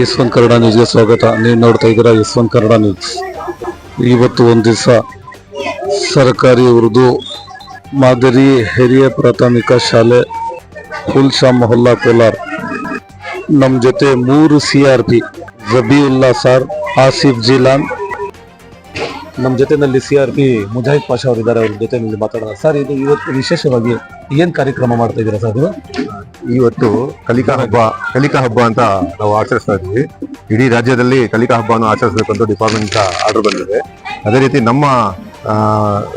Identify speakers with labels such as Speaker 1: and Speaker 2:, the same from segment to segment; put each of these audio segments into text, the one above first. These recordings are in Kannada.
Speaker 1: ಯಶವಂತ್ ಕನ್ನಡ ನ್ಯೂಸ್ಗೆ ಸ್ವಾಗತ. ನೀವು ನೋಡ್ತಾ ಇದ್ದೀರಾ ಯಶವಂತ್ ಕನ್ನಡ ನ್ಯೂಸ್. ಇವತ್ತು ಒಂದು ದಿವಸ ಸರ್ಕಾರಿ ಉರ್ದು ಮಾದರಿ ಹಿರಿಯ ಪ್ರಾಥಮಿಕ ಶಾಲೆ ಹುಲ್ಶಾ ಮೊಹಲ್ಲಾ ಕೋಲಾರ್. ನಮ್ಮ ಜೊತೆ ಮೂರು C R P Jabiulla sir, Asif Jilan. ನಮ್ಮ ಜೊತೆನಲ್ಲಿ C R P Mujahid Pasha ಅವರಿದ್ದಾರೆ, ಅವ್ರ ನಿಮಗೆ ಮಾತಾಡೋಣ. ಸರ್, ಇದು ಇವತ್ತು ವಿಶೇಷವಾಗಿ ಏನು ಕಾರ್ಯಕ್ರಮ ಮಾಡ್ತಾ ಇದ್ದೀರಾ ಸರ್ ನೀವು?
Speaker 2: ಇವತ್ತು ಕಲಿಕಾ ಹಬ್ಬ ಕಲಿಕಾ ಹಬ್ಬ ಅಂತ ನಾವು ಆಚರಿಸ್ತಾ ಇದ್ವಿ ಇಡೀ ರಾಜ್ಯದಲ್ಲಿ ಕಲಿಕಾ ಹಬ್ಬವನ್ನು ಆಚರಿಸಬೇಕು ಅಂತ ಡಿಪಾರ್ಟ್ಮೆಂಟ್ ಆರ್ಡರ್ ಬಂದಿದೆ. ಅದೇ ರೀತಿ ನಮ್ಮ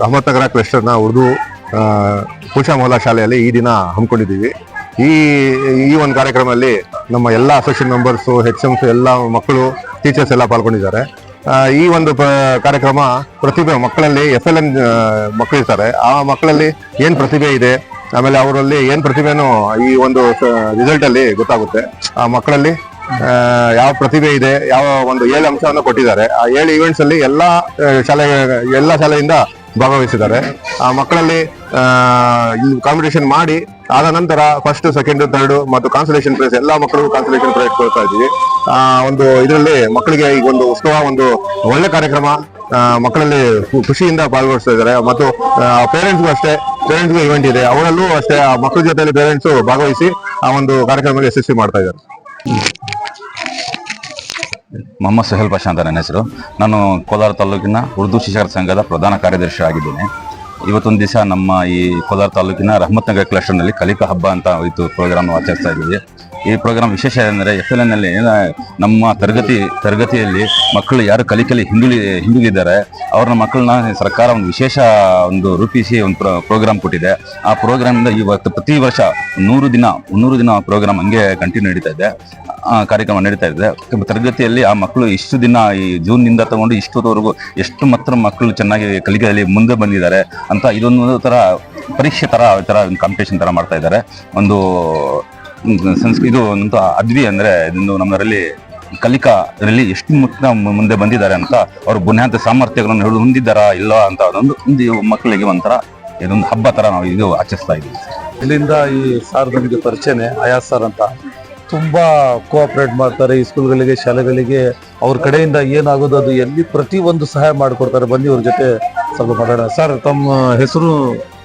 Speaker 2: ಅಹಮದ್ನಗರ ಕ್ಲಸ್ಟರ್ನ ಉರ್ದು ಪೂಷಾ ಮೊಹಲಾ ಶಾಲೆಯಲ್ಲಿ ಈ ದಿನ ಹಮ್ಮಿಕೊಂಡಿದ್ದೀವಿ. ಈ ಈ ಒಂದು ಕಾರ್ಯಕ್ರಮದಲ್ಲಿ ನಮ್ಮ ಎಲ್ಲ ಅಸೋಸಿಯೇಟ್ ಮೆಂಬರ್ಸು ಹೆಚ್ ಎಮ್ಸ್ ಎಲ್ಲ ಮಕ್ಕಳು ಟೀಚರ್ಸ್ ಎಲ್ಲ ಪಾಲ್ಗೊಂಡಿದ್ದಾರೆ. ಈ ಒಂದು ಕಾರ್ಯಕ್ರಮ ಪ್ರತಿಭೆ ಮಕ್ಕಳಲ್ಲಿ ಎಫ್ ಎಲ್ ಎನ್ ಮಕ್ಕಳಿರ್ತಾರೆ. ಆ ಮಕ್ಕಳಲ್ಲಿ ಏನು ಪ್ರತಿಭೆ ಇದೆ? ಆಮೇಲೆ ಅವರಲ್ಲಿ ಏನ್ ಪ್ರತಿಭೆನೂ ಈ ಒಂದು ರಿಸಲ್ಟ್ ಅಲ್ಲಿ ಗೊತ್ತಾಗುತ್ತೆ. ಆ, ಮಕ್ಕಳಲ್ಲಿ ಯಾವ ಪ್ರತಿಭೆ ಇದೆ, ಯಾವ ಒಂದು ಏಳು ಅಂಶವನ್ನು ಕೊಟ್ಟಿದ್ದಾರೆ. ಆ ಏಳು ಈವೆಂಟ್ಸ್ ಅಲ್ಲಿ ಎಲ್ಲಾ ಶಾಲೆ, ಎಲ್ಲಾ ಶಾಲೆಯಿಂದ ಭಾಗವಹಿಸಿದ್ದಾರೆ. ಆ, ಮಕ್ಕಳಲ್ಲಿ ಕಾಂಪಿಟೇಷನ್ ಮಾಡಿ, ಆದ ನಂತರ ಫಸ್ಟ್ ಸೆಕೆಂಡ್ ಥರ್ಡ್ ಮತ್ತು ಕಾನ್ಸಲೇಷನ್ ಪ್ರೈಸ್ ಎಲ್ಲಾ ಮಕ್ಕಳಿಗೂ ಕಾನ್ಸಲೇಷನ್ ಪ್ರೈಸ್ ಕೊಡ್ತಾ ಇದ್ದೀವಿ. ಆ, ಒಂದು ಇದರಲ್ಲಿ ಮಕ್ಕಳಿಗೆ ಈಗ ಒಂದು ಉತ್ಸವ, ಒಂದು ಒಳ್ಳೆ ಕಾರ್ಯಕ್ರಮ ಮಕ್ಕಳಲ್ಲಿ ಖುಷಿಯಿಂದ ಪಾಲ್ಗೊಳಿಸ್ತಾ ಇದ್ದಾರೆ. ಮತ್ತು ಪೇರೆಂಟ್ಸ್ಗೂ ಅಷ್ಟೇ ಪೇರೆಂಟ್ಸ್ಗೂ ಇವೆಂಟ್ ಇದೆ. ಅವರಲ್ಲೂ ಅಷ್ಟೇ ಆ ಮಕ್ಕಳ ಜೊತೆಯಲ್ಲಿ ಪೇರೆಂಟ್ಸ್ ಭಾಗವಹಿಸಿ ಆ ಒಂದು ಕಾರ್ಯಕ್ರಮದಲ್ಲಿ ಯಶಸ್ವಿ ಮಾಡ್ತಾ ಇದ್ದಾರೆ.
Speaker 3: ಮೊಹಮ್ಮದ್ ಸೆಹಲ್ ಪಾಷಾ ಅಂತ ನನ್ನ ಹೆಸರು. ನಾನು ಕೋಲಾರ ತಾಲೂಕಿನ ಉರ್ದು ಶಿಕ್ಷಕರ ಸಂಘದ ಪ್ರಧಾನ ಕಾರ್ಯದರ್ಶಿ ಆಗಿದ್ದೇನೆ. ಇವತ್ತೊಂದು ದಿವಸ ನಮ್ಮ ಈ ಕೋಲಾರ ತಾಲೂಕಿನ ರಹಮತ್ ನಗರ್ ಕ್ಲಸ್ಟರ್ನಲ್ಲಿ ಕಲಿಕಾ ಹಬ್ಬ ಅಂತ ಇದು ಪ್ರೋಗ್ರಾಮ್ ಆಚರಿಸ್ತಾ ಇದ್ದೀವಿ. ಈ ಪ್ರೋಗ್ರಾಮ್ ವಿಶೇಷ ಏನಂದರೆ ಎಫ್ ಎಲ್ ಎನ್ನಲ್ಲಿ ನಮ್ಮ ತರಗತಿ, ತರಗತಿಯಲ್ಲಿ ಮಕ್ಕಳು ಯಾರು ಕಲಿಕಲಿ ಹಿಂದುಳಿ, ಹಿಂದುಳಿದಿದ್ದಾರೆ, ಅವ್ರನ್ನ ಮಕ್ಕಳನ್ನ ಸರ್ಕಾರ ಒಂದು ವಿಶೇಷ ಒಂದು ರೂಪಿಸಿ ಒಂದು ಪ್ರೋಗ್ರಾಮ್ ಕೊಟ್ಟಿದೆ. ಆ ಪ್ರೋಗ್ರಾಮಿಂದ ಇವತ್ತು ಪ್ರತಿ ವರ್ಷ ನೂರು ದಿನ, ಮುನ್ನೂರು ದಿನ ಪ್ರೋಗ್ರಾಮ್ ಹಂಗೆ ಕಂಟಿನ್ಯೂ ನಡೀತಾ ಇದೆ. ಕಾರ್ಯಕ್ರಮ ನಡೀತಾ ಇದೆ. ತರಗತಿಯಲ್ಲಿ ಆ ಮಕ್ಕಳು ಇಷ್ಟು ದಿನ ಈ ಜೂನ್ನಿಂದ ತಗೊಂಡು ಇಷ್ಟೊತ್ತವರೆಗೂ ಎಷ್ಟು ಮಾತ್ರ ಮಕ್ಕಳು ಚೆನ್ನಾಗಿ ಕಲಿಕೆಯಲ್ಲಿ ಮುಂದೆ ಬಂದಿದ್ದಾರೆ ಅಂತ ಇದೊಂದು ಥರ ಪರೀಕ್ಷೆ ಥರ ಈ ತರ ಕಾಂಪಿಟೇಷನ್ ಥರ ಮಾಡ್ತಾ ಇದ್ದಾರೆ. ಒಂದು ಮ್, ಸಂಸ್ಕೃ ಇದು ಅಂತ ಅದ್ವಿ ಅಂದರೆ ಇದೊಂದು ನಮ್ಮರಲ್ಲಿ ಕಲಿಕಾದಲ್ಲಿ ಎಷ್ಟು ಮುಖ್ಯ ಮುಂದೆ ಬಂದಿದ್ದಾರೆ ಅಂತ ಅವ್ರ ಬುನಿಯಾದ ಸಾಮರ್ಥ್ಯಗಳನ್ನು ಹಿಡಿದು ಹೊಂದಿದ್ದಾರಾ ಇಲ್ಲ ಅಂತ ಅದೊಂದು ಒಂದು ಮಕ್ಕಳಿಗೆ ಒಂಥರ ಇದೊಂದು ಹಬ್ಬ ಥರ ನಾವು ಇದು ಆಚರಿಸ್ತಾ ಇದ್ದೀವಿ.
Speaker 1: ಇಲ್ಲಿಂದ ಈ ಸಾರ್ ನಮಗೆ ಪರಿಚಯನೇ ಅಯಾಸ್ ಸರ್ ಅಂತ. ತುಂಬ ಕೋಆಪ್ರೇಟ್ ಮಾಡ್ತಾರೆ ಈ ಸ್ಕೂಲ್ಗಳಿಗೆ ಶಾಲೆಗಳಿಗೆ. ಅವ್ರ ಕಡೆಯಿಂದ ಏನಾಗೋದು ಅದು ಎಲ್ಲಿ ಪ್ರತಿ ಒಂದು ಸಹಾಯ ಮಾಡಿಕೊಡ್ತಾರೆ ಬನ್ನಿ ಅವ್ರ ಜೊತೆ ಸ್ವಲ್ಪ ಮಾತಾಡೋಣ. ಸರ್ ತಮ್ಮ ಹೆಸರು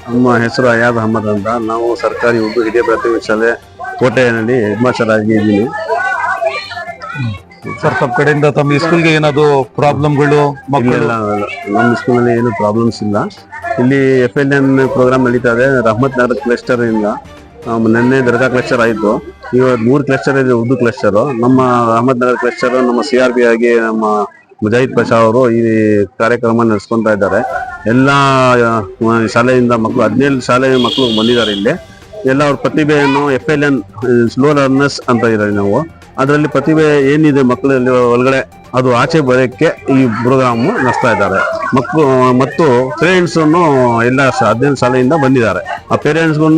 Speaker 4: ನಮ್ಮ ಹೆಸರು ಅಯಾದ್ ಅಹಮದ್ ಅಂತ. ನಾವು ಸರ್ಕಾರಿ ಉರ್ದು ಹಿರಿಯ ಪ್ರಾಥಮಿಕ ಶಾಲೆ ಕೋಟೆಯಲ್ಲಿ ಹೆಡ್ ಮಾಸ್ಟರ್ ಆಗಿ ಇದ್ದೀನಿ.
Speaker 1: ಸರ್ ತಮ್ಮ ಕಡೆಯಿಂದ ತಮ್ಮ ಸ್ಕೂಲ್ಗೆ ಏನಾದ್ರು ಪ್ರಾಬ್ಲಮ್ಗಳು ಮಕ್ಕಳು?
Speaker 4: ಇಲ್ಲೆಲ್ಲ ನಮ್ಮ ಸ್ಕೂಲಲ್ಲಿ ಏನು ಪ್ರಾಬ್ಲಮ್ಸ್ ಇಲ್ಲ. ಇಲ್ಲಿ ಎಫ್ ಎಲ್ ಎನ್ ಪ್ರೋಗ್ರಾಮ್ ನಡೀತಾ ಇದೆ. ರಹಮತ್ ನಗರ ಕ್ಲಸ್ಟರ್ ಇಂದ ನಿನ್ನೆ ದರ್ಗಾ ಕ್ಲಸ್ಟರ್ ಆಯಿತು. ಇವತ್ತು ಮೂರು ಕ್ಲಸ್ಟರ್ ಇದೆ ಉರ್ದು ಕ್ಲಸ್ಟರ್ ನಮ್ಮ ರಹಮತ್ ನಗರ ಕ್ಲಸ್ಟರ್ ನಮ್ಮ ಸಿ ಆರ್ ಬಿ ಆಗಿ ನಮ್ಮ ಮುಜಾಹಿದ್ ಪಶಾ ಅವರು ಈ ಕಾರ್ಯಕ್ರಮ ನಡೆಸ್ಕೊತಾ ಇದ್ದಾರೆ. ಎಲ್ಲ ಶಾಲೆಯಿಂದ ಮಕ್ಕಳು ಹದಿನೇಳು ಶಾಲೆಯ ಮಕ್ಕಳು ಬಂದಿದ್ದಾರೆ ಇಲ್ಲಿ. ಎಲ್ಲ ಅವ್ರ ಪ್ರತಿಭೆಯನ್ನು F L N slow learners ಅಂತ ಇದ್ದಾರೆ ನಾವು. ಅದರಲ್ಲಿ ಪ್ರತಿಭೆ ಏನಿದೆ ಮಕ್ಕಳಲ್ಲಿ ಒಳಗಡೆ ಅದು ಆಚೆ ಬರೋಕ್ಕೆ ಈ ಪ್ರೋಗ್ರಾಮ್ ನಡೆಸ್ತಾ ಇದ್ದಾರೆ. ಮಕ್ಕಳು ಮತ್ತು ಪೇರೆಂಟ್ಸನ್ನು ಎಲ್ಲ ಹದಿನೈದು ಶಾಲೆಯಿಂದ ಬಂದಿದ್ದಾರೆ. ಆ ಪೇರೆಂಟ್ಸ್ಗೂ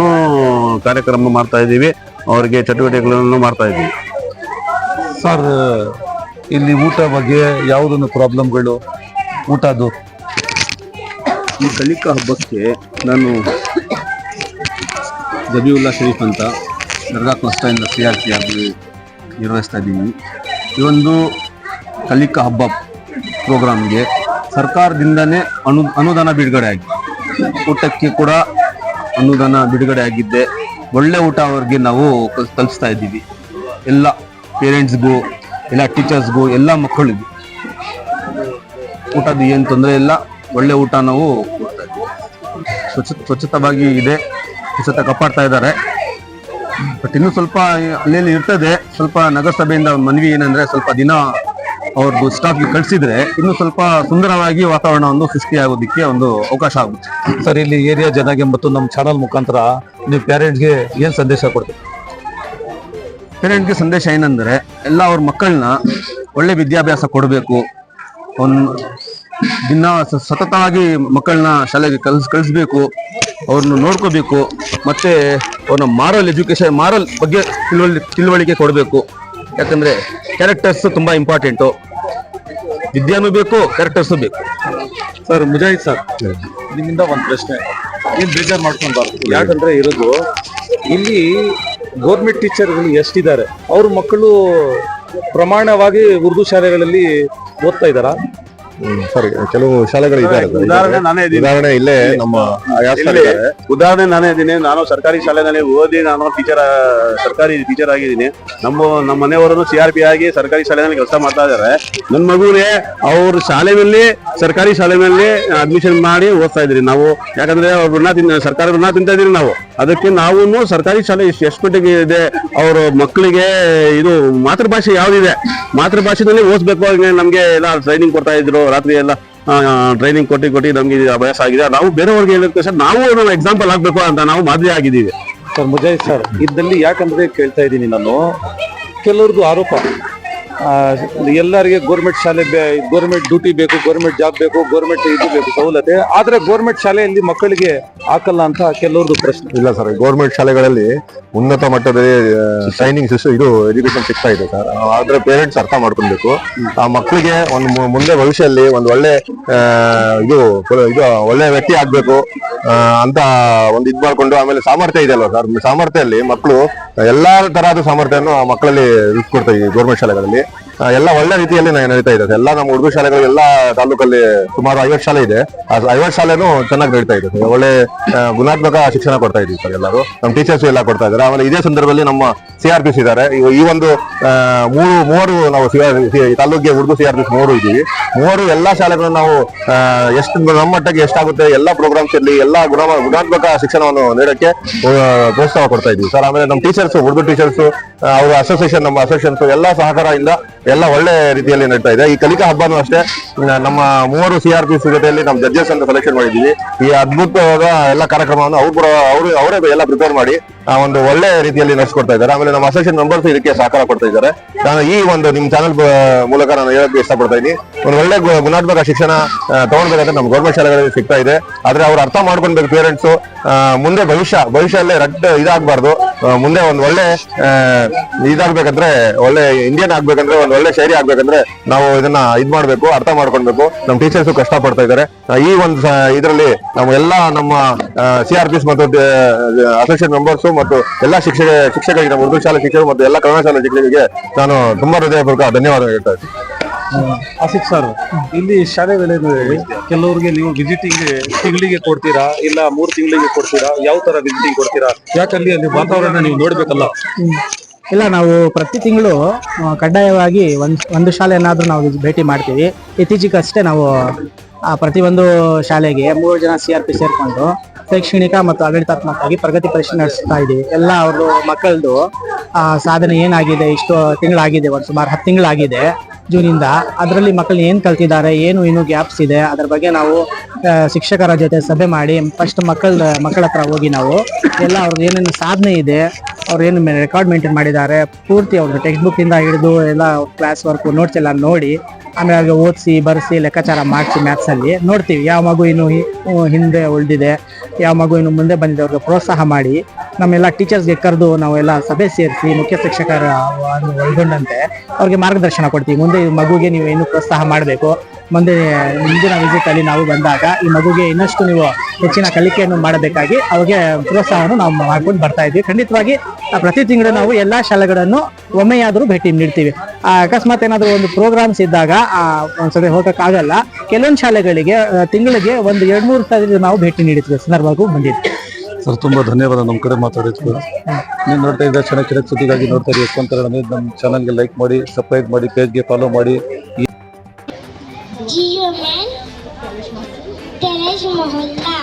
Speaker 4: ಕಾರ್ಯಕ್ರಮ ಮಾಡ್ತಾ ಇದ್ದೀವಿ. ಅವರಿಗೆ ಚಟುವಟಿಕೆಗಳನ್ನು ಮಾಡ್ತಾ ಇದ್ದೀವಿ.
Speaker 1: ಸರ್ ಇಲ್ಲಿ ಊಟ ಬಗ್ಗೆ ಯಾವುದನ್ನು ಪ್ರಾಬ್ಲಮ್ಗಳು? ಊಟದ್ದು?
Speaker 4: ಈ ಕಲಿಕಾ ಹಬ್ಬಕ್ಕೆ ನಾನು ಜಬೀವುಲ್ಲಾ ಶರೀಫ್ ಅಂತ ದರ್ಗಾ ಕ್ಲಸ್ಟರಿಂದ ಸಿ ಆರ್ ಪಿ ಆಗಿ ನಿರ್ವಹಿಸ್ತಾ ಇದ್ದೀವಿ. ಈ ಒಂದು ಕಲಿಕಾ ಹಬ್ಬ ಪ್ರೋಗ್ರಾಮ್ಗೆ. ಸರ್ಕಾರದಿಂದನೇ ಅನು, ಅನುದಾನ ಬಿಡುಗಡೆ ಆಗಿದೆ. ಊಟಕ್ಕೆ ಕೂಡ ಅನುದಾನ ಬಿಡುಗಡೆ ಆಗಿದ್ದೆ. ಒಳ್ಳೆ ಊಟ ಅವ್ರಿಗೆ ನಾವು ಕಲ್- ತಲುಪಿಸ್ತಾ ಇದ್ದೀವಿ. ಎಲ್ಲ ಪೇರೆಂಟ್ಸ್ಗೂ, ಎಲ್ಲ ಟೀಚರ್ಸ್ಗೂ, ಎಲ್ಲ ಮಕ್ಕಳಿಗೂ. ಊಟದ ಏನು ತೊಂದರೆ ಇಲ್ಲ. ಒಳ್ಳೆ ಊಟ ನಾವು ಕೊಡ್ತಾ ಸ್ವಚ್ಛ, ಸ್ವಚ್ಛತವಾಗಿ ಇದೆ. ಸ್ವಚ್ಛತೆ ಕಾಪಾಡ್ತಾ ಇದ್ದಾರೆ. ಬಟ್ ಇನ್ನೂ ಸ್ವಲ್ಪ ಅಲ್ಲಿ ಇರ್ತದೆ. ಸ್ವಲ್ಪ ನಗರಸಭೆಯಿಂದ ಮನವಿ ಏನಂದ್ರೆ ಸ್ವಲ್ಪ ದಿನ ಅವ್ರದ್ದು ಸ್ಟಾಫ್ಗೆ ಕಳಿಸಿದ್ರೆ ಇನ್ನೂ ಸ್ವಲ್ಪ ಸುಂದರವಾಗಿ ವಾತಾವರಣ ವಾತಾವರಣವನ್ನು ಸೃಷ್ಟಿಯಾಗೋದಕ್ಕೆ ಒಂದು ಅವಕಾಶ ಆಗುತ್ತೆ.
Speaker 1: ಸರ್ ಇಲ್ಲಿ ಏರಿಯಾ ಜನಗೆ ಮತ್ತು ನಮ್ಮ ಚಾನಲ್ ಮುಖಾಂತರ ನೀವು ಪೇರೆಂಟ್ಸ್ಗೆ ಏನು ಸಂದೇಶ ಕೊಡ್ತೀವಿ
Speaker 4: ಪೇರೆಂಟ್ಗೆ ಸಂದೇಶ ಏನಂದ್ರೆ ಎಲ್ಲ ಅವ್ರ ಮಕ್ಕಳನ್ನ ಒಳ್ಳೆ ವಿದ್ಯಾಭ್ಯಾಸ ಕೊಡಬೇಕು. ಒಂದು ದಿನ ಸತತವಾಗಿ ಮಕ್ಕಳನ್ನ ಶಾಲೆಗೆ ಕಲಿಸ್ ಕಳಿಸ್ಬೇಕು. ಅವ್ರನ್ನ ನೋಡ್ಕೋಬೇಕು, ಮತ್ತು ಅವ್ರನ್ನ ಮಾರಲ್ ಎಜುಕೇಷನ್ ಮಾರಲ್ ಬಗ್ಗೆ ತಿಳುವಳಿ, ತಿಳುವಳಿಕೆ ಕೊಡಬೇಕು. ಯಾಕಂದರೆ ಕ್ಯಾರೆಕ್ಟರ್ಸ್ ತುಂಬ ಇಂಪಾರ್ಟೆಂಟು ವಿದ್ಯಾನೂ ಬೇಕು ಕ್ಯಾರೆಕ್ಟರ್ಸು ಬೇಕು.
Speaker 1: ಸರ್, ಮುಜಾಹಿದ್ ಸರ್, ನಿಮ್ಮಿಂದ ಒಂದು ಪ್ರಶ್ನೆ. ಏನು ಬೇಜಾರು ಮಾಡ್ಕೊಬಾರ್ದು ಯಾಕಂದರೆ ಇರೋದು, ಇಲ್ಲಿ ಗೌರ್ಮೆಂಟ್ ಟೀಚರ್ಗಳು ಎಷ್ಟಿದ್ದಾರೆ? ಅವ್ರ ಮಕ್ಕಳು ಪ್ರಮಾಣವಾಗಿ ಉರ್ದು ಶಾಲೆಗಳಲ್ಲಿ ಓದ್ತಾ ಇದ್ದಾರಾ?
Speaker 2: ಸರಿ ಕೆಲವು ಶಾಲೆಗಳು ಇದ್ದಾರೆ
Speaker 4: ಉದಾಹರಣೆ ನಾನೇ ಇದ್ದೀನಿ.
Speaker 2: ಉದಾಹರಣೆ ಇಲ್ಲೇ ನಮ್ಮ
Speaker 4: ಉದಾಹರಣೆ ನಾನೇ ಇದ್ದೀನಿ. ನಾನು ಸರ್ಕಾರಿ ಶಾಲೆನಲ್ಲಿ ಓದಿ ನಾನು ಟೀಚರ್ ಸರ್ಕಾರಿ ಟೀಚರ್ ಆಗಿದ್ದೀನಿ. ನಮ್ಮ ನಮ್ಮ ಮನೆಯವರನ್ನು ಸಿ ಆರ್ ಪಿ ಆಗಿ ಸರ್ಕಾರಿ ಶಾಲೆನಲ್ಲಿ ಕೆಲಸ ಮಾಡ್ತಾ ಇದ್ದಾರೆ. ನನ್ನ ಮಗುವಿಗೆ ಅವ್ರ ಶಾಲೆಯಲ್ಲಿ ಸರ್ಕಾರಿ ಶಾಲೆಯಲ್ಲಿ ಅಡ್ಮಿಷನ್ ಮಾಡಿ ಓದ್ತಾ ಇದ್ರಿ ನಾವು. ಯಾಕಂದ್ರೆ ಅವ್ರ ಋಣ ತಿನ್ನ ಸರ್ಕಾರ ಋಣ ತಿಂತಾ ಇದೀವಿ ನಾವು. ಅದಕ್ಕೆ ನಾವು ಸರ್ಕಾರಿ ಶಾಲೆ ಎಷ್ಟು ಎಷ್ಟು ಮಟ್ಟಿಗೆ ಇದೆ ಅವ್ರ ಮಕ್ಕಳಿಗೆ ಇದು ಮಾತೃಭಾಷೆ ಯಾವ್ದಿದೆ? ಮಾತೃಭಾಷೆನಲ್ಲಿ ಓದ್ಬೇಕು ನಮ್ಗೆ ಎಲ್ಲ ಟ್ರೈನಿಂಗ್ ಕೊಡ್ತಾ ಇದ್ರು. ರಾತ್ರಿ ಎಲ್ಲ ಟ್ರೈನಿಂಗ್ ಕೊಟ್ಟು ಕೊಟ್ಟು ನಮ್ಗೆ ಇದು ಅಭ್ಯಾಸ ಆಗಿದೆ. ನಾವು ಬೇರೆಯವ್ರಿಗೆ ಹೇಳಿದ ಸರ್ ನಾವು ನಾವು ಎಕ್ಸಾಂಪಲ್ ಆಗ್ಬೇಕು ಅಂತ ನಾವು ಮಾದರಿ ಆಗಿದ್ದೀವಿ.
Speaker 1: ಸರ್, ಮುಜಾಹಿದ್ ಸರ್, ಇದ್ದಲ್ಲಿ ಯಾಕಂದ್ರೆ ಕೇಳ್ತಾ ಇದ್ದೀನಿ ನಾನು ಕೆಲವ್ರದ್ದು ಆರೋಪ. ಎಲ್ಲರಿಗೆ ಗೋರ್ಮೆಂಟ್ ಶಾಲೆ ಗೋರ್ಮೆಂಟ್ ಡ್ಯೂಟಿ ಬೇಕು ಗೋರ್ಮೆಂಟ್ ಜಾಬ್ ಬೇಕು ಗೋರ್ಮೆಂಟ್ ಇದು ಬೇಕು, ಸವಲತ್ತೆ. ಆದ್ರೆ ಗೋರ್ಮೆಂಟ್ ಶಾಲೆಯಲ್ಲಿ ಮಕ್ಕಳಿಗೆ ಹಾಕಲ್ಲ ಅಂತ ಕೆಲವ್ರದ್ದು ಪ್ರಶ್ನೆ.
Speaker 2: ಇಲ್ಲ ಸರ್ ಗೋರ್ಮೆಂಟ್ ಶಾಲೆಗಳಲ್ಲಿ ಉನ್ನತ ಮಟ್ಟದ ಟ್ರೈನಿಂಗ್ ಸಿಸ್ಟಮ್ ಇದು ಎಜುಕೇಶನ್ ಸಿಗ್ತಾ ಇದೆ ಸರ್. ಆದ್ರೆ ಪೇರೆಂಟ್ಸ್ ಅರ್ಥ ಮಾಡ್ಕೊಬೇಕು ಆ ಮಕ್ಕಳಿಗೆ ಒಂದು ಮುಂದೆ ಭವಿಷ್ಯದಲ್ಲಿ ಒಂದು ಒಳ್ಳೆ ಇದು ಇದು, ಒಳ್ಳೆ ವ್ಯಕ್ತಿ ಆಗ್ಬೇಕು ಅಂತ ಒಂದು ಇದ್ ಮಾಡ್ಕೊಂಡು ಆಮೇಲೆ ಸಾಮರ್ಥ್ಯ ಇದೆ ಸರ್? ಸಾಮರ್ಥ್ಯದಲ್ಲಿ ಮಕ್ಕಳು ಎಲ್ಲಾ ತರಹದ ಸಾಮರ್ಥ್ಯವನ್ನು ಮಕ್ಕಳಲ್ಲಿ ಇಟ್ಕೊಡ್ತಾ ಈ ಗೌರ್ಮೆಂಟ್ ಶಾಲೆಗಳಲ್ಲಿ. ಎಲ್ಲ ಒಳ್ಳೆ ರೀತಿಯಲ್ಲಿ ನಡೀತಾ ಇದೆ. ಎಲ್ಲ ನಮ್ಮ ಉರ್ದು ಶಾಲೆಗಳು ಎಲ್ಲ ತಾಲೂಕಲ್ಲಿ ಸುಮಾರು ಐವತ್ತು ಶಾಲೆ ಇದೆ. ಐವತ್ತು ಶಾಲೆನೂ ಚೆನ್ನಾಗಿ ನಡೀತಾ ಇದೆ. ಒಳ್ಳೆ ಗುಣಾತ್ಮಕ ಶಿಕ್ಷಣ ಕೊಡ್ತಾ ಇದೀವಿ ಸರ್ ಎಲ್ಲರೂ. ನಮ್ಮ ಟೀಚರ್ಸ್ ಎಲ್ಲ ಕೊಡ್ತಾ ಇದ್ದಾರೆ. ಆಮೇಲೆ ಇದೇ ಸಂದರ್ಭದಲ್ಲಿ ನಮ್ಮ ಸಿ ಆರ್ ಪಿ ಇದ್ದಾರೆ. ಈ- ಒಂದು ಮೂರು, ಮೂವರು ನಾವು ತಾಲೂಕಿಗೆ ಉರ್ದು ಸಿ ಆರ್ ಪಿ ಮೂವರು ಇದ್ದೀವಿ. ಮೂವರು ಎಲ್ಲಾ ಶಾಲೆಗಳನ್ನು ನಾವು ಎಷ್ಟು, ನಮ್ಮ ಮಟ್ಟಕ್ಕೆ ಎಷ್ಟಾಗುತ್ತೆ, ಎಲ್ಲಾ ಪ್ರೋಗ್ರಾಮ್ಸ್ ಇರಲಿ, ಎಲ್ಲ ಗುಣ, ಗುಣಾತ್ಮಕ ಶಿಕ್ಷಣವನ್ನು ನೀಡಕ್ಕೆ ಪ್ರೋತ್ಸಾಹ ಕೊಡ್ತಾ ಇದೀವಿ ಸರ್, ಆಮೇಲೆ ನಮ್ಮ ಟೀಚರ್ಸ್ ಉರ್ದು ಟೀಚರ್ಸ್ ಅವರ ಅಸೋಸಿಯೇಷನ್ ನಮ್ಮ ಅಸೋಸಿಯೇಷನ್ಸ್ ಎಲ್ಲ ಸಹಕಾರದಿಂದ ಎಲ್ಲ ಒಳ್ಳೆ ರೀತಿಯಲ್ಲಿ ನಡೀತಾ ಇದೆ. ಈ ಕಲಿಕಾ ಹಬ್ಬನೂ ಅಷ್ಟೇ. ನಮ್ಮ ಮೂವರು ಸಿ ಆರ್ ಪಿ ಜೊತೆಯಲ್ಲಿ ನಮ್ಮ ಜಡ್ಜಸ್ ಅಂತ ಸೆಲೆಕ್ಷನ್ ಮಾಡಿದ್ದೀವಿ ಈ ಅದ್ಭುತವಾದ ಎಲ್ಲ ಕಾರ್ಯಕ್ರಮವನ್ನು ಅವ್ರು ಕೂಡ ಅವರು, ಅವರೇ ಎಲ್ಲ ಪ್ರಿಪೇರ್ ಮಾಡಿ ಒಂದು ಒಳ್ಳೆ ರೀತಿಯಲ್ಲಿ ನಡೆಸ್ಕೊಡ್ತಾ ಇದ್ದಾರೆ. ಆಮೇಲೆ ನಮ್ಮ ಅಸೋಸಿಯೇಷನ್ ಮೆಂಬರ್ಸ್ ಇದಕ್ಕೆ ಸಹಕಾರ ಕೊಡ್ತಾ ಇದ್ದಾರೆ. ನಾನು ಈ ಒಂದು ನಿಮ್ಮ ಚಾನಲ್ ಮೂಲಕ ನಾನು ಹೇಳಕ್ಕೆ ಇಷ್ಟಪಡ್ತಾ ಇದ್ದೀನಿ. ಒಂದು ಒಳ್ಳೆ ಗುಣಾತ್ಮಕ ಶಿಕ್ಷಣ ತಗೊಳ್ಬೇಕಂತ ನಮ್ಮ ಗೌರ್ಮೆಂಟ್ ಶಾಲೆಗಳಲ್ಲಿ ಸಿಗ್ತಾ ಇದೆ. ಆದರೆ ಅವ್ರು ಅರ್ಥ ಮಾಡ್ಕೊಳ್ಬೇಕು ಪೇರೆಂಟ್ಸ್ ಮುಂದೆ ಭವಿಷ್ಯ, ಭವಿಷ್ಯದಲ್ಲೇ ರಡ್ ಇದಾಗಬಾರ್ದು. ಮುಂದೆ ಒಂದು ಒಳ್ಳೆ ಇದಾಗ್ಬೇಕಂದ್ರೆ, ಒಳ್ಳೆ ಇಂಡಿಯನ್ ಆಗ್ಬೇಕಂದ್ರೆ, ಒಂದು ಒಳ್ಳೆ ಶೈಲಿ ಆಗ್ಬೇಕಂದ್ರೆ ನಾವು ಇದನ್ನ ಇದ್ ಮಾಡ್ಬೇಕು, ಅರ್ಥ ಮಾಡ್ಕೊಳ್ಬೇಕು. ನಮ್ಮ ಟೀಚರ್ಸ್ ಕಷ್ಟ ಪಡ್ತಾ ಇದ್ದಾರೆ ಈ ಒಂದು ಇದರಲ್ಲಿ ನಾವು ಎಲ್ಲಾ ನಮ್ಮ ಸಿ ಆರ್ ಪಿಸ್ ಮತ್ತು ಅಸೋಸಿಯೇಟ್ ಮೆಂಬರ್ಸ್ ಮತ್ತು ಎಲ್ಲಾ ಶಿಕ್ಷಕ, ಶಿಕ್ಷಕರಿಗೆ, ನಮ್ಮ ಉರ್ದು ಶಾಲೆ ಶಿಕ್ಷಕರು ಮತ್ತು ಎಲ್ಲಾ ಕನ್ನಡ ಶಾಲೆ ಶಿಕ್ಷಕರಿಗೆ ನಾನು ತುಂಬಾ ಹೃದಯಪೂರ್ವಕ ಧನ್ಯವಾದ ಹೇಳ್ತಾ ಇದ್ದೀನಿ.
Speaker 1: ಆಸಿಫ್ ಸರ್, ಇಲ್ಲಿ ಶಾಲೆಗಳಲ್ಲಿ ಕೆಲವ್ರಿಗೆ ನೀವು ವಿಸಿಟಿಂಗ್ ತಿಂಗಳಿಗೆ ಕೊಡ್ತೀರಾ? ಇಲ್ಲ ಮೂರು ತಿಂಗಳಿಗೆ ಕೊಡ್ತೀರಾ? ಯಾವ ತರ ವಿಸಿಟಿಂಗ್ ಕೊಡ್ತೀರಾ? ಯಾಕಲ್ಲಿ ಅಲ್ಲಿ ವಾತಾವರಣ ನೀವು ನೋಡ್ಬೇಕಲ್ಲ?
Speaker 5: ಇಲ್ಲ, ನಾವು ಪ್ರತಿ ತಿಂಗಳು ಕಡ್ಡಾಯವಾಗಿ ಒಂದು ಒಂದು ಶಾಲೆಯನ್ನಾದ್ರೂ ನಾವು ಭೇಟಿ ಮಾಡ್ತೀವಿ. ಇತ್ತೀಚೆಗಷ್ಟೇ ನಾವು ಪ್ರತಿಯೊಂದು ಶಾಲೆಗೆ ಮೂರು ಜನ ಸಿ ಆರ್ ಪಿ ಸೇರ್ಕೊಂಡು ಶೈಕ್ಷಣಿಕ ಮತ್ತು ಆಡಳಿತಾತ್ಮಕವಾಗಿ ಪ್ರಗತಿ ಪರಿಶೀಲನೆ ನಡೆಸ್ತಾ ಇದ್ದೀವಿ. ಎಲ್ಲ ಅವರು ಮಕ್ಕಳದು ಸಾಧನೆ ಏನಾಗಿದೆ? ಇಷ್ಟು ತಿಂಗಳಾಗಿದೆ, ಒಂದು ಸುಮಾರು ಹತ್ತು ತಿಂಗಳಾಗಿದೆ. ಜೂನಿಂದ. ಅದರಲ್ಲಿ ಮಕ್ಕಳು ಏನು ಕಲ್ತಿದ್ದಾರೆ, ಏನು ಇನ್ನೂ ಗ್ಯಾಪ್ಸ್ ಇದೆ, ಅದ್ರ ಬಗ್ಗೆ ನಾವು ಶಿಕ್ಷಕರ ಜೊತೆ ಸಭೆ ಮಾಡಿ ಫಸ್ಟ್ ಮಕ್ಕಳ ಮಕ್ಕಳ ಹತ್ರ ಹೋಗಿ ನಾವು, ಎಲ್ಲ ಅವ್ರದ್ದು ಏನೇನು ಸಾಧನೆ ಇದೆ, ಅವ್ರು ಏನು ರೆಕಾರ್ಡ್ ಮೇಂಟೈನ್ ಮಾಡಿದ್ದಾರೆ, ಪೂರ್ತಿ ಅವ್ರದ್ದು ಟೆಕ್ಸ್ಟ್ ಬುಕ್ಕಿಂದ ಹಿಡಿದು ಎಲ್ಲ ಕ್ಲಾಸ್ ವರ್ಕು ನೋಟ್ಸ್ ಎಲ್ಲ ನೋಡಿ, ಆಮೇಲೆ ಅವ್ರಿಗೆ ಓದಿಸಿ, ಬರೆಸಿ, ಲೆಕ್ಕಾಚಾರ ಮಾಡಿಸಿ ಮ್ಯಾಥ್ಸಲ್ಲಿ ನೋಡ್ತೀವಿ. ಯಾವ ಮಗು ಇನ್ನು ಹಿಂದೆ ಉಳಿದಿದೆ, ಯಾವ ಮಗು ಇನ್ನು ಮುಂದೆ ಬಂದಿದೆ, ಅವ್ರಿಗೆ ಪ್ರೋತ್ಸಾಹ ಮಾಡಿ ನಮ್ಮೆಲ್ಲ ಟೀಚರ್ಸ್ಗೆ ಕರೆದು ನಾವೆಲ್ಲ ಸಭೆ ಸೇರಿಸಿ ಮುಖ್ಯ ಶಿಕ್ಷಕರ ಒಳಗೊಂಡಂತೆ ಅವ್ರಿಗೆ ಮಾರ್ಗದರ್ಶನ ಕೊಡ್ತೀವಿ. ಮುಂದೆ ಈ ಮಗುಗೆ ನೀವು ಏನು ಪ್ರೋತ್ಸಾಹ ಮಾಡಬೇಕು? ಮುಂದೆ ಮುಂದಿನ ವಿಸಿಟಲ್ಲಿ ನಾವು ಬಂದಾಗ ಈ ಮಗುಗೆ ಇನ್ನಷ್ಟು ನೀವು ಹೆಚ್ಚಿನ ಕಲಿಕೆಯನ್ನು ಮಾಡಬೇಕಾಗಿ ಅವ್ರಿಗೆ ಪ್ರೋತ್ಸಾಹವನ್ನು ನಾವು ಮಾಡ್ಕೊಂಡು ಬರ್ತಾ ಇದ್ವಿ. ಖಂಡಿತವಾಗಿ ಪ್ರತಿ ತಿಂಗಳು ನಾವು ಎಲ್ಲ ಶಾಲೆಗಳನ್ನು ಒಮ್ಮೆಯಾದರೂ ಭೇಟಿ ನೀಡ್ತೀವಿ. ಅಕಸ್ಮಾತ್ ಏನಾದರೂ ಒಂದು ಪ್ರೋಗ್ರಾಮ್ಸ್ ಇದ್ದಾಗ ಆ, ಹೋಗೋಕ್ಕಾಗಲ್ಲ. ಕೆಲವೊಂದು ಶಾಲೆಗಳಿಗೆ ತಿಂಗಳಿಗೆ ಒಂದು ಎರಡು ಮೂರು ಸಾವಿರ ನಾವು ಭೇಟಿ ನೀಡಿದ್ವಿ ಸಂದರ್ಭಕ್ಕೂ ಬಂದಿದ್ವಿ.
Speaker 1: ಸರ್ ತುಂಬಾ ಧನ್ಯವಾದ ನಮ್ಮ ಕಡೆ ಮಾತಾಡಿದ್ವಿ ನೀವು ನೋಡ್ತಾ ಇದ್ದ ಚೆನ್ನಾಗಿ ಚೆನ್ನಾಗಿ ಸುದ್ದಿಗಾಗಿ ನೋಡ್ತಾ ಇದ್ದೀವಿ ಯಶವಂತ ಕನ್ನಡ ನ್ಯೂಸ್ ನಮ್ಮ ಚಾನಲ್ಗೆ ಲೈಕ್ ಮಾಡಿ ಸಬ್ಸ್ಕ್ರೈಬ್ ಮಾಡಿ ಪೇಜ್ಗೆ ಫಾಲೋ ಮಾಡಿ
Speaker 6: जियो मैन तेरेस मोहल्ला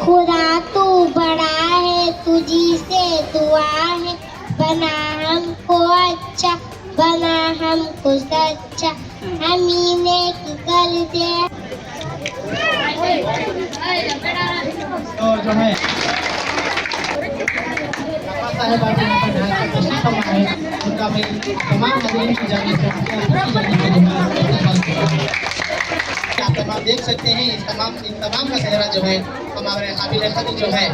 Speaker 6: खुदा तू बड़ा है तुझी से दुआ है बना हमको अच्छा बना हमको सच्चा हमीने की कर दे
Speaker 7: उनका मैं तमाम नागरिक की जाने से आप तमाम देख सकते हैं तमाम इन तमाम का चेहरा जो है हमारे काबिल जो है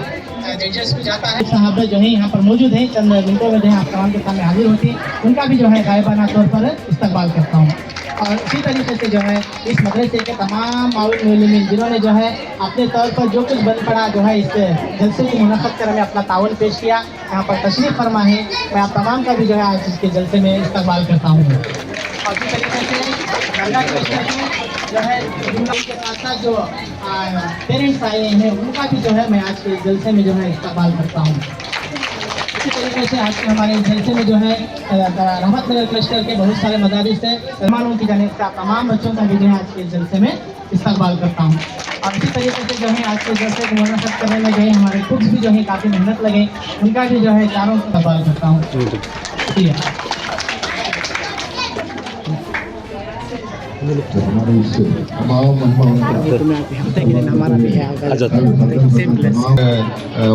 Speaker 7: जाता है जो है यहाँ पर मौजूद हैं चंद मिनटों में जो है आप तमाम के सामने हाजिर होती हैं उनका भी जो है गायबाना तौर पर इस्तेमाल करता हूँ
Speaker 5: और इसी तरीके से जो है इस मदरसे के तमाम माउल मोलमिन जिन्होंने जो है अपने तौर पर जो कुछ बन पड़ा, जो है इस जलसे की मुनद कर हमें अपना ताउन पेश किया। यहाँ पर तशरीफ़ फरमा है मैं आप तमाम का भी जो है आज इसके जलसे में इस्तेमाल करता हूँ। और इसी तरीके से जो है के साथ साथ जो पेरेंट्स आए हैं, उनका भी जो है मैं आज के जलसे में जो है इस्तेमाल करता हूँ। इसी तरीके से आज के हमारे इस जलसे में जो है राहत नगर क्लस्टर के बहुत सारे मदारिस हैं। मेहमानों की जाने का तमाम बच्चों का भी जो है आज के जलसे में इस्तेमाल करता हूँ। और इसी तरीके से जो है आज के जलसे को मुनसद करने में जो है हमारे कुछ भी जो है काफ़ी मेहनत लगे उनका भी जो है चारों इस्तेमाल करता हूँ। ठीक है।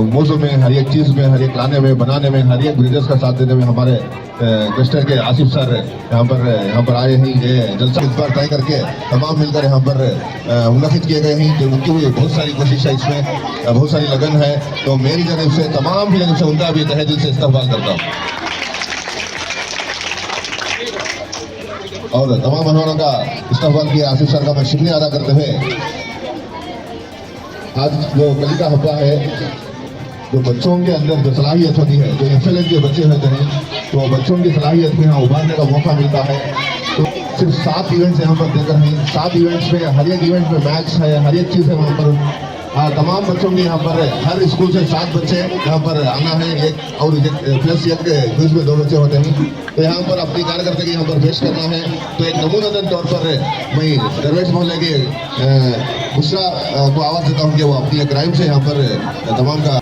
Speaker 8: मौसम में हर एक चीज़ में हर एक लाने में बनाने में हर एक ब्रिजर्स का साथ देने में हमारे क्लस्टर के आसिफ सर यहाँ पर यहाँ पर आए हैं ये जलसा इस बार तय करके तमाम मिलकर यहाँ पर मुनद किए गए हैं तो उनकी भी बहुत सारी कोशिश है इसमें बहुत सारी लगन है तो मेरी जानब से तमाम की जानब से उनका भी तहे दिल से इस्तेमाल करता हूँ और तमाम मेहमानों का इस्तेमाल किया। आसिफ सर का मैं शुक्रिया अदा करते हुए। आज जो कली का हब्बा है, जो बच्चों के अंदर जो सलाहियत होती है, जो एफ़ के बच्चे होते हैं तो बच्चों की सलाहियत को यहाँ उभारने का मौका मिलता है। तो सिर्फ़ सात इवेंट्स यहाँ पर देकर हैं सात इवेंट्स में हर एक इवेंट में मैच है हर एक चीज़ है वहाँ पर। हाँ, तमाम बच्चों के यहाँ पर हर स्कूल से सात बच्चे यहाँ पर आना है एक और प्लस एक क्विज में दो बच्चे होते हैं। तो यहाँ पर अपनी कार्यकर्ता के यहाँ पर पेश करना है। तो एक नमूनादन तौर पर मैं दरवेश मोहल्ले के गुस्सा को आवाज़ देता हूँ कि वो अपनी क्राइम राइम से यहाँ पर तमाम का